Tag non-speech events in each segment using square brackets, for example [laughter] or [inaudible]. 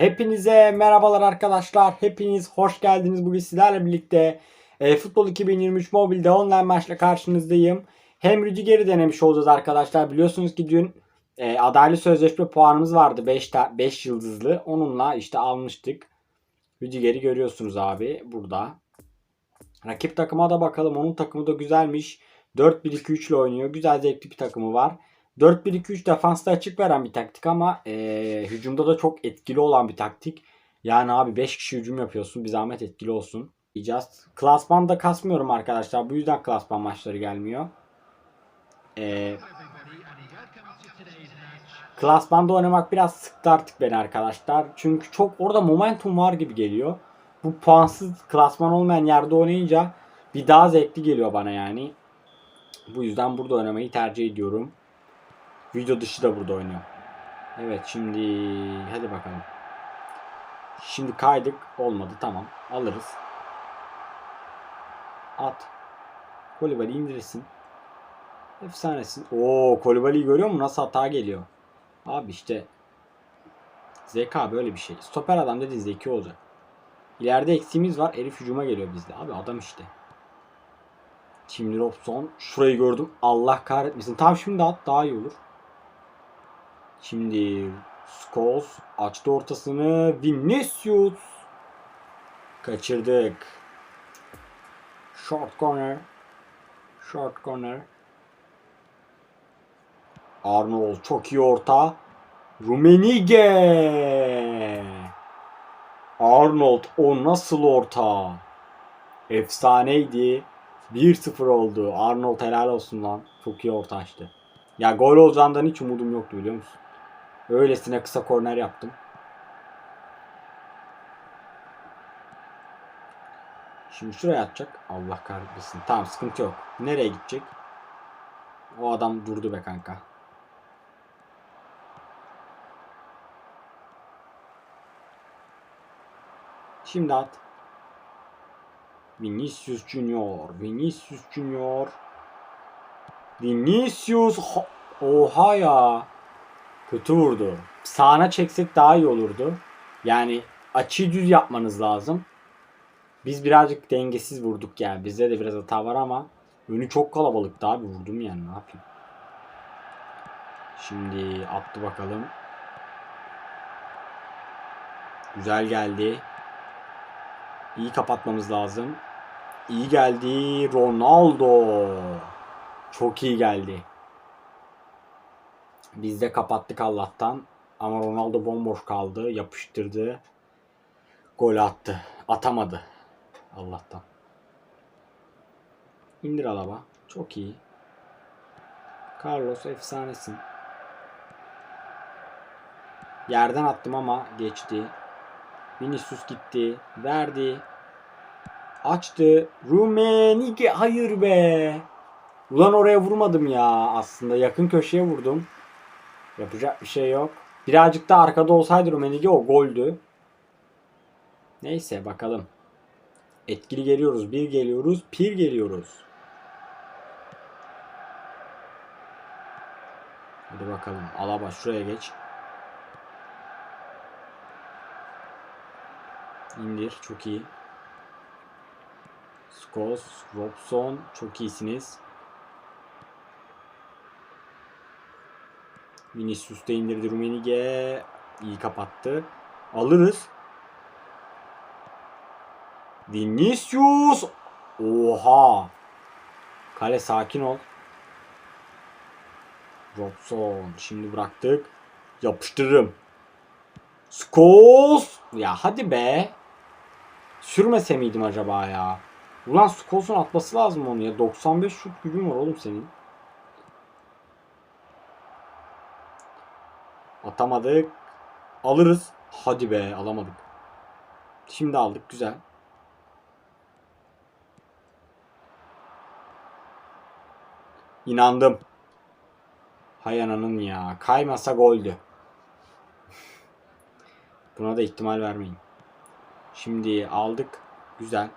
Hepinize merhabalar arkadaşlar. Hepiniz hoş geldiniz. Bugün sizlerle birlikte e, Futbol 2023 mobilde online maçla karşınızdayım. Hem Rüdiger'i denemiş olacağız arkadaşlar. Biliyorsunuz ki dün e, adaylı sözleşme puanımız vardı 5 5 yıldızlı. Onunla işte almıştık. Rüdiger'i görüyorsunuz abi burada. Rakip takıma da bakalım. Onun takımı da güzelmiş. 4-1-2-3 ile oynuyor. Güzel zevkli bir takımı var. 4-1-2-3 defansta açık veren bir taktik ama e, hücumda da çok etkili olan bir taktik. Yani abi 5 kişi hücum yapıyorsun. Bir zahmet etkili olsun. Diyeceğiz. Klasmanda kasmıyorum arkadaşlar. Bu yüzden klasman maçları gelmiyor. E, klasmanda oynamak biraz sıktı artık beni arkadaşlar. Çünkü çok orada momentum var gibi geliyor. Bu puansız klasman olmayan yerde oynayınca bir daha zevkli geliyor bana yani. Bu yüzden burada oynamayı tercih ediyorum. Video dışı da burada oynuyor. Evet şimdi hadi bakalım. Şimdi kaydık olmadı tamam alırız. At. Kolibali indirirsin. Efsanesin. Oo Kolibali'yi görüyor musun? Nasıl hata geliyor. Abi işte zeka böyle bir şey. Stoper adam dedi zeki olacak. İleride eksiğimiz var. Elif hücuma geliyor bizde. Abi adam işte. Şimdi Robson. Şurayı gördüm. Allah kahretmesin. Tam şimdi at daha iyi olur. Şimdi Scholes açtı ortasını. Vinicius. Kaçırdık. Short corner. Short corner. Arnold çok iyi orta. Rumenige. Arnold o nasıl orta? Efsaneydi. 1-0 oldu. Arnold helal olsun lan. Çok iyi orta açtı. Ya gol olacağından hiç umudum yoktu biliyor musun? Öylesine kısa korner yaptım. Şimdi şuraya atacak. Allah kahretmesin. Tamam sıkıntı yok. Nereye gidecek? O adam durdu be kanka. Şimdi at. Vinicius Junior. Vinicius Junior. Vinicius. Ha- Oha ya. Kötü vurdu. Sağına çeksek daha iyi olurdu. Yani açıyı düz yapmanız lazım. Biz birazcık dengesiz vurduk yani. Bizde de biraz hata var ama önü çok kalabalıktı abi. Vurdum yani ne yapayım. Şimdi attı bakalım. Güzel geldi. İyi kapatmamız lazım. İyi geldi. Ronaldo. Çok iyi geldi. Biz de kapattık Allah'tan. Ama Ronaldo bomboş kaldı. Yapıştırdı. Gol attı. Atamadı. Allah'tan. İndir alaba. Çok iyi. Carlos efsanesin. Yerden attım ama geçti. Vinicius gitti. Verdi. Açtı. Rumenige. Hayır be. Ulan oraya vurmadım ya aslında. Yakın köşeye vurdum. Yapacak bir şey yok. Birazcık da arkada olsaydı Rumenige o goldü. Neyse bakalım. Etkili geliyoruz. Bir geliyoruz. Pir geliyoruz. Hadi bakalım. Alaba şuraya geç. İndir. Çok iyi. Scholes, Robson. Çok iyisiniz. Vinicius da indirdi Rumenige. İyi kapattı. Alırız. Vinicius. Oha. Kale sakin ol. Robson. Şimdi bıraktık. Yapıştırırım. Scholes. Ya hadi be. Sürmese miydim acaba ya? Ulan Scholes'un atması lazım onu ya. 95 şut gücün var oğlum senin. Atamadık. Alırız. Hadi be alamadık. Şimdi aldık güzel. İnandım. Hay ananın ya. Kaymasa goldü. Buna da ihtimal vermeyin. Şimdi aldık. Güzel.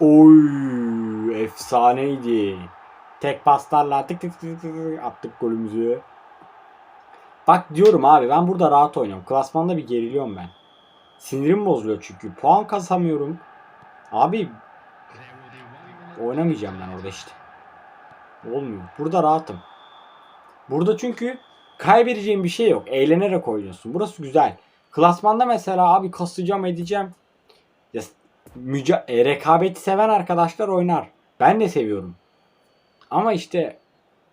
Oy efsaneydi. Tek paslarla tık tık tık tık tık attık golümüzü. Bak diyorum abi ben burada rahat oynuyorum. Klasmanda bir geriliyorum ben. Sinirim bozuluyor çünkü. Puan kasamıyorum. Abi oynamayacağım ben orada işte. Olmuyor. Burada rahatım. Burada çünkü kaybedeceğim bir şey yok. Eğlenerek oynuyorsun. Burası güzel. Klasmanda mesela abi kasacağım edeceğim. Ya, müca e, rekabeti seven arkadaşlar oynar. Ben de seviyorum. Ama işte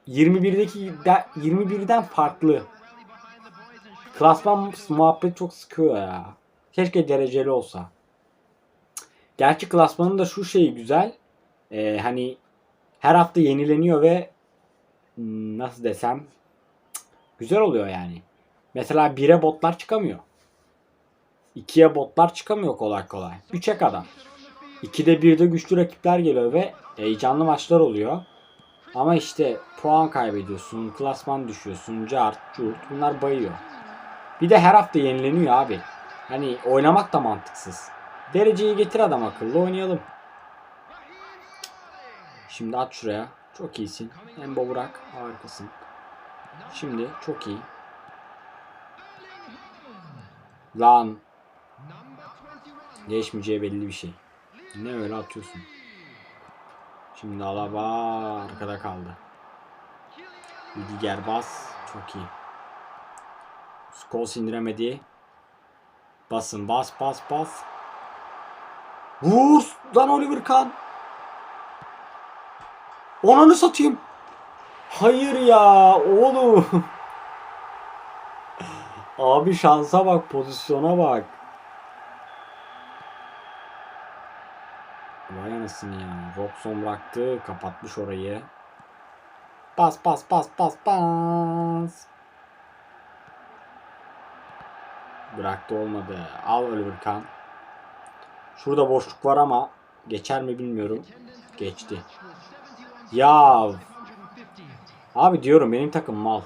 21'deki de- 21'den farklı. Klasman muhabbet çok sıkıyor ya. Keşke dereceli olsa. Gerçi klasmanın da şu şeyi güzel. Ee, hani her hafta yenileniyor ve hmm, nasıl desem güzel oluyor yani. Mesela 1'e botlar çıkamıyor. 2'ye botlar çıkamıyor kolay kolay. 3'e kadar. 2'de 1'de güçlü rakipler geliyor ve heyecanlı maçlar oluyor. Ama işte puan kaybediyorsun, klasman düşüyorsun, cart, curt bunlar bayıyor. Bir de her hafta yenileniyor abi. Hani oynamak da mantıksız. Dereceyi getir adam akıllı oynayalım. Şimdi at şuraya. Çok iyisin. Embo bırak. Harikasın. Şimdi çok iyi. Lan. Geçmeyeceği belli bir şey. Ne öyle atıyorsun. Şimdi Alaba arkada kaldı. Rüdiger bas. Çok iyi. Skol indiremedi. Basın bas bas bas. Vur lan Oliver Kahn. Onanı satayım. Hayır ya oğlum. [laughs] Abi şansa bak pozisyona bak. Vay anasını ya. Robson bıraktı. Kapatmış orayı. Bas bas bas bas bas. Bıraktı olmadı. Al Oliver Kahn. Şurada boşluk var ama geçer mi bilmiyorum. Geçti. Ya abi diyorum benim takım mal.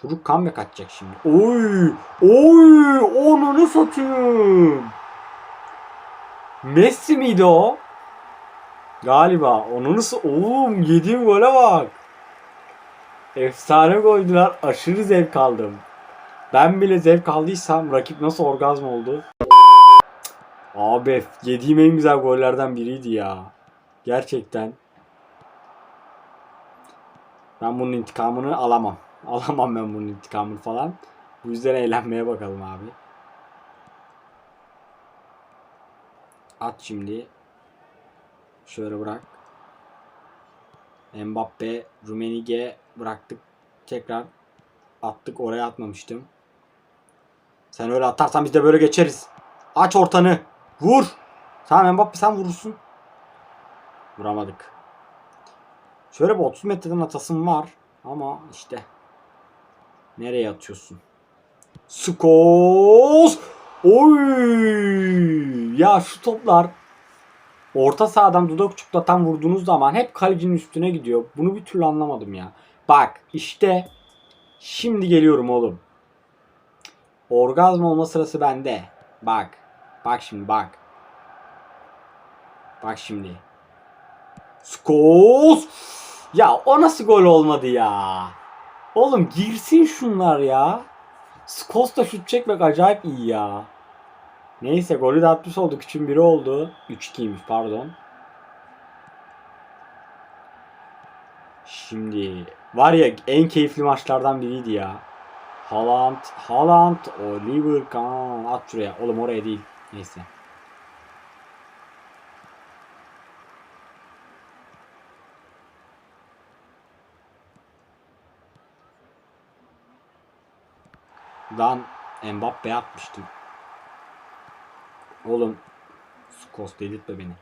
Çocuk comeback atacak şimdi. Oy! Oy! Onu satayım? Messi miydi o? Galiba. Onu nasıl? Oğlum yediğim gole bak. Efsane goldüler. Aşırı zevk aldım. Ben bile zevk aldıysam rakip nasıl orgazm oldu? Abi yediğim en güzel gollerden biriydi ya. Gerçekten. Ben bunun intikamını alamam. [laughs] Alamam ben bunun intikamını falan. Bu yüzden eğlenmeye bakalım abi. At şimdi. Şöyle bırak. Mbappe, Rumenige bıraktık. Tekrar attık. Oraya atmamıştım. Sen öyle atarsan biz de böyle geçeriz. Aç ortanı. Vur. Tamam Mbappe sen vurursun. Vuramadık. Şöyle bir 30 metreden atasım var. Ama işte. Nereye atıyorsun? Skos. Oy! Ya şu toplar orta sahadan dudak uçukla tam vurduğunuz zaman hep kalecinin üstüne gidiyor. Bunu bir türlü anlamadım ya. Bak işte şimdi geliyorum oğlum. Orgazm olma sırası bende. Bak. Bak şimdi bak. Bak şimdi. Skos. Ya o nasıl gol olmadı ya? Oğlum girsin şunlar ya. Skos da şut çekmek acayip iyi ya. Neyse golü de atmış olduk. 3'ün biri oldu. 3-2'ymiş pardon. Şimdi var ya en keyifli maçlardan biriydi ya. Haaland, Haaland, Oliver Kahn. At şuraya. Oğlum oraya değil. Neyse. Lan Mbappe atmıştım. Oğlum Skos delirtme beni.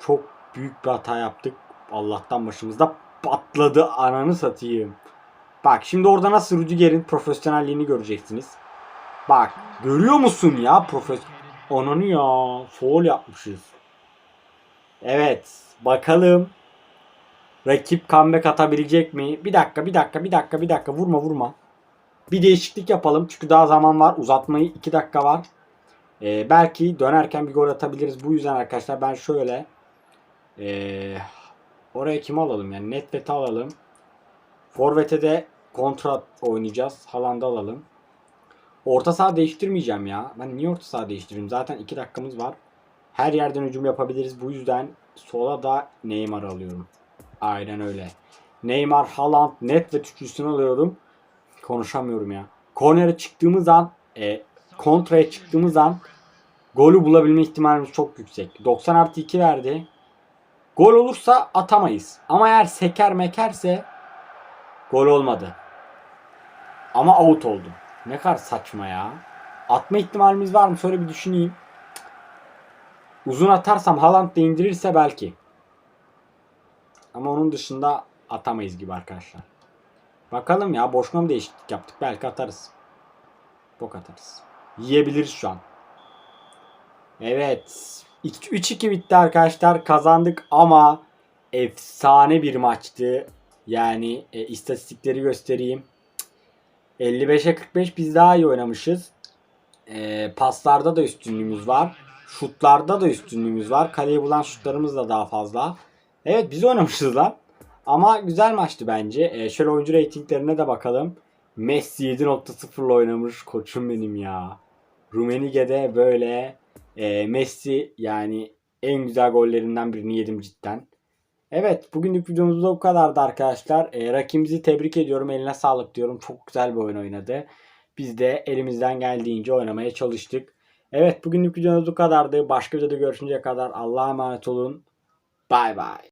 Çok büyük bir hata yaptık. Allah'tan başımızda patladı ananı satayım. Bak şimdi orada nasıl Rüdiger'in profesyonelliğini göreceksiniz. Bak görüyor musun ya profes Ananı ya foul yapmışız. Evet bakalım rakip comeback atabilecek mi? Bir dakika bir dakika bir dakika bir dakika vurma vurma. Bir değişiklik yapalım çünkü daha zaman var uzatmayı 2 dakika var. Ee, belki dönerken bir gol atabiliriz. Bu yüzden arkadaşlar ben şöyle ee, oraya kimi alalım yani Netvet'i alalım. Forvet'e de kontrat oynayacağız. Haaland'ı alalım. Orta saha değiştirmeyeceğim ya. Ben niye orta saha değiştireyim? Zaten 2 dakikamız var. Her yerden hücum yapabiliriz. Bu yüzden sola da Neymar alıyorum. Aynen öyle. Neymar, Haaland, net ve üçlüsünü alıyorum. Konuşamıyorum ya. Kornere çıktığımız an, e, kontraya çıktığımız an golü bulabilme ihtimalimiz çok yüksek. 90 artı 2 verdi. Gol olursa atamayız. Ama eğer seker mekerse gol olmadı. Ama out oldu. Ne kadar saçma ya. Atma ihtimalimiz var mı? Şöyle bir düşüneyim. Uzun atarsam Haaland da indirirse belki. Ama onun dışında atamayız gibi arkadaşlar. Bakalım ya boşuna mı değişiklik yaptık? Belki atarız. Bok atarız. Yiyebiliriz şu an. Evet. 3-2 bitti arkadaşlar. Kazandık ama efsane bir maçtı. Yani e, istatistikleri göstereyim. 55'e 45 biz daha iyi oynamışız. E, paslarda da üstünlüğümüz var. Şutlarda da üstünlüğümüz var. Kaleyi bulan şutlarımız da daha fazla. Evet biz oynamışız lan. Ama güzel maçtı bence. E, şöyle oyuncu reytinglerine de bakalım. Messi 7.0 oynamış. Koçum benim ya. Rumenige'de böyle e, Messi yani en güzel gollerinden birini yedim cidden. Evet bugünlük videomuz da bu kadardı arkadaşlar. E, rakibimizi tebrik ediyorum. Eline sağlık diyorum. Çok güzel bir oyun oynadı. Biz de elimizden geldiğince oynamaya çalıştık. Evet bugünlük videomuz bu kadardı. Başka videoda görüşünceye kadar Allah'a emanet olun. Bay bay.